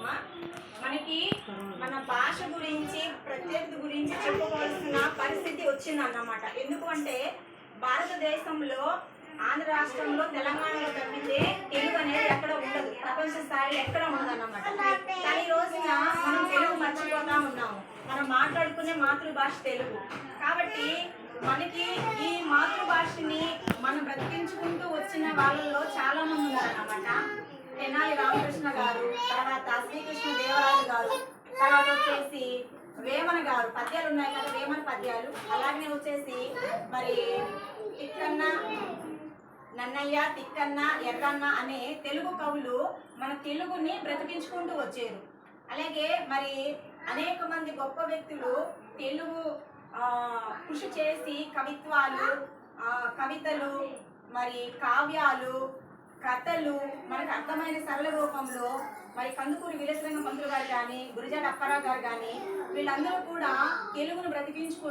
అమ్మా మనకి మన భాష గురించి ప్రత్యేకత గురించి చెప్పుకోవాల్సిన పరిస్థితి వచ్చిందన్నమాట. అన్నమాట ఎందుకంటే భారతదేశంలో ఆంధ్ర రాష్ట్రంలో తెలంగాణలో తప్పితే తెలుగు అనేది ఎక్కడ ఉండదు. ప్రపంచ స్థాయిలో ఎక్కడ ఉండదన్నమాట. కానీ ఈ రోజున మనం తెలుగు మర్చిపోతా ఉన్నాము. మనం మాట్లాడుకునే మాతృభాష తెలుగు. కాబట్టి మనకి ఈ మాతృభాషని మనం బ్రతికించుకుంటూ వచ్చిన వాళ్ళలో చాలా మంది ఉన్నారన్నమాట. తెనాలి రామకృష్ణ గారు తర్వాత గారు తర్వాత వచ్చేసి వేమన గారు పద్యాలు ఉన్నాయి కదా వేమన పద్యాలు. అలాగే వచ్చేసి మరి తిక్కన్న నన్నయ్య తిక్కన్న ఎర్రన్న అనే తెలుగు కవులు మన తెలుగుని బ్రతికించుకుంటూ వచ్చారు. అలాగే మరి అనేక మంది గొప్ప వ్యక్తులు తెలుగు కృషి చేసి కవిత్వాలు కవితలు మరి కావ్యాలు కథలు మనకు అర్థమైన సరళ రూపంలో మరి కందుకూరి వీరేశలింగ పంతులు గారు కానీ గురిజాడ అప్పారావు గారు కానీ వీళ్ళందరూ కూడా తెలుగును బ్రతికించుకు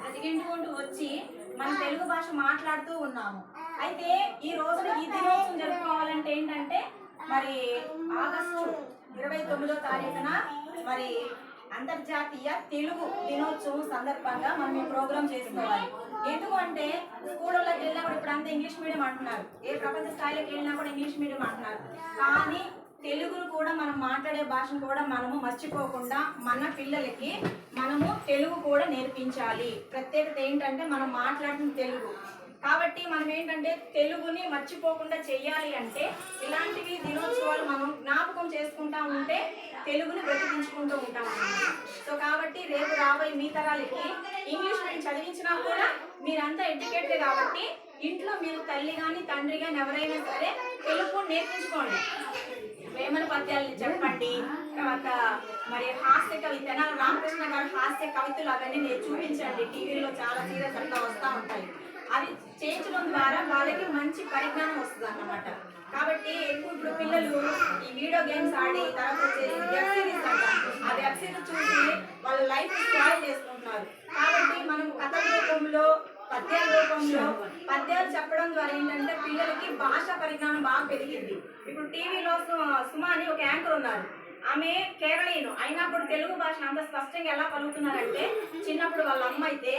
బ్రతికించుకుంటూ వచ్చి మన తెలుగు భాష మాట్లాడుతూ ఉన్నాము. అయితే ఈ రోజున ఈ దినోత్సవం జరుపుకోవాలంటే ఏంటంటే మరి ఆగస్టు ఇరవై తొమ్మిదో తారీఖున మరి అంతర్జాతీయ తెలుగు దినోత్సవం సందర్భంగా మనం ఈ ప్రోగ్రాం చేసుకోవాలి. ఎందుకంటే స్కూళ్ళకి వెళ్ళినప్పుడు వెళ్ళినా కూడా ఇప్పుడు అంతా ఇంగ్లీష్ మీడియం అంటున్నారు. ఏ ప్రపంచ స్థాయిలోకి వెళ్ళినా కూడా ఇంగ్లీష్ మీడియం అంటున్నారు. కానీ తెలుగును కూడా మనం మాట్లాడే భాషను కూడా మనము మర్చిపోకుండా మన పిల్లలకి మనము తెలుగు కూడా నేర్పించాలి. ప్రత్యేకత ఏంటంటే మనం మాట్లాడిన తెలుగు. కాబట్టి మనం ఏంటంటే తెలుగుని మర్చిపోకుండా చేయాలి అంటే ఇలాంటివి దినోత్సవాలు మనం జ్ఞాపకం చేసుకుంటా ఉంటే తెలుగుని బ్రతికించుకుంటూ ఉంటాం సో కాబట్టి రేపు రాబోయే మీ తరాలకి ఇంగ్లీష్ నేను చదివించినా కూడా మీరంతా ఎడ్యుకేటెడ్ కాబట్టి ఇంట్లో మీరు తల్లి కానీ తండ్రి కానీ ఎవరైనా సరే తెలుగు నేర్పించుకోండి. వేమన పద్యాలు చెప్పండి. తర్వాత మరి హాస్య కవి తెనాలి రామకృష్ణ గారు హాస్య కవితలు అవన్నీ నేను చూపించండి. టీవీలో చాలా సీరియల్స్ అట్లా వస్తూ ఉంటాయి. అది చేయించడం ద్వారా వాళ్ళకి మంచి పరిజ్ఞానం వస్తుంది అన్నమాట. కాబట్టి ఎక్కువ ఇప్పుడు పిల్లలు ఈ వీడియో గేమ్స్ ఆడి తర్వాత వచ్చేసి వెబ్ సిరీస్ ఆ వెబ్ సిరీస్ చూసి వాళ్ళ లైఫ్ స్పాయిల్ చేసుకుంటున్నారు. కాబట్టి మనం కథ రూపంలో పద్యాల రూపంలో పద్యాలు చెప్పడం ద్వారా ఏంటంటే పిల్లలకి భాషా పరిజ్ఞానం బాగా పెరిగింది. ఇప్పుడు టీవీలో సుమా అని ఒక యాంకర్ ఉన్నారు. ఆమె కేరళీయులు. అయినా కూడా తెలుగు భాషను అంత స్పష్టంగా ఎలా పలుకుతున్నారంటే చిన్నప్పుడు వాళ్ళ అమ్మ అయితే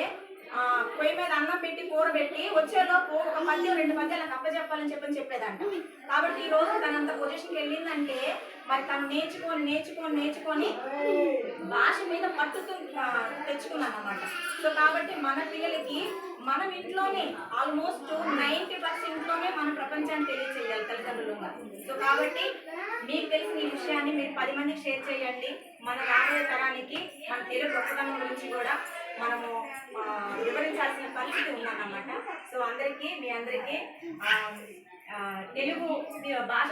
పొయ్యి మీద అన్నం పెట్టి కూర పెట్టి వచ్చేలోపు ఒక పద్యం రెండు పద్యాలకు అప్పచెప్పాలని చెప్పని చెప్పేదంట. కాబట్టి ఈ రోజు తనంత పొజిషన్కి వెళ్ళిందంటే మరి తను నేర్చుకొని నేర్చుకొని నేర్చుకొని భాష మీద పట్టుతూ తెచ్చుకున్నాను అనమాట సో కాబట్టి మన పిల్లలకి మనం ఇంట్లోనే ఆల్మోస్ట్ నైంటీ పర్సెంట్ ఇంట్లోనే మనం ప్రపంచాన్ని తెలియచేయాలి తల్లిదండ్రులుగా. సో కాబట్టి మీకు తెలిసిన ఈ విషయాన్ని మీరు పది మందికి షేర్ చేయండి. మన రాబోయే తరానికి మన తెలుగు గొప్పతనం గురించి కూడా మనము వివరించాల్సిన పరిస్థితి ఉందన్నమాట. సో అందరికీ మీ అందరికీ తెలుగు భాష